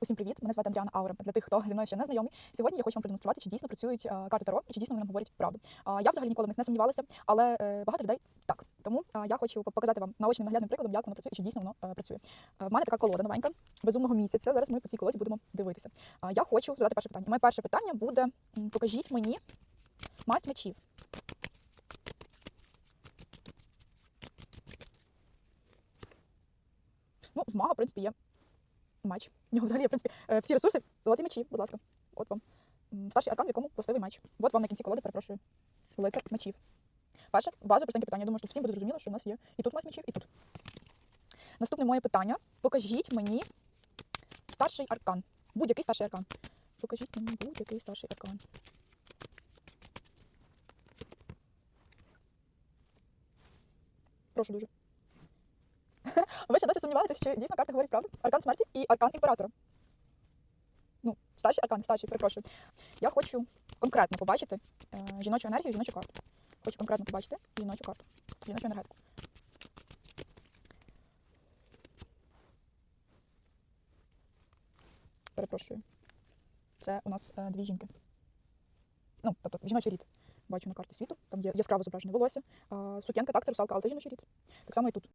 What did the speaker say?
Усім привіт! Мене звати Андріана Аура. Для тих, хто зі мною ще не знайомий. Сьогодні я хочу вам продемонструвати, чи дійсно працюють е, карти Таро і чи дійсно вони нам говорять правду. Я взагалі ніколи в них не сумнівалася, але е, багато людей так. Тому е, я хочу показати вам наочним наглядним прикладом, як воно працює і чи дійсно воно працює. В мене така колода новенька, безумного місяця. Зараз ми по цій колоді будемо дивитися. Я хочу задати перше питання. Моє перше питання буде: покажіть мені масть мечів. Ну, з мага, в принципі, є меч. У нього взагалі в принципі, е, всі ресурси, золоті мечі, будь ласка. От вам. Старший аркан, в якому властивий меч. От вам на кінці колоди, перепрошую. Лицар мечів. Перше, базове простеньке питання. Думаю, що всім буде зрозуміло, що у нас є і тут мать мечів, і тут. Наступне моє питання. Покажіть мені старший аркан. Будь-який старший аркан. Покажіть мені будь-який старший аркан. Прошу дуже. Ви ще досі сумніваєтесь, чи дійсно карта говорить правду? Аркан смерті і аркан імператора. Ну, старший аркан, старший, перепрошую. Я хочу конкретно побачити е, жіночу енергію, жіночу карту. Хочу конкретно побачити жіночу карту, жіночу енергетику. Перепрошую. Це у нас е, дві жінки. Ну, тобто жіночий рід. Бачу на карті світу. Там є яскраво зображене волосся. А, сукенка, так, це русалка, але це жіночий рід. Так само і тут.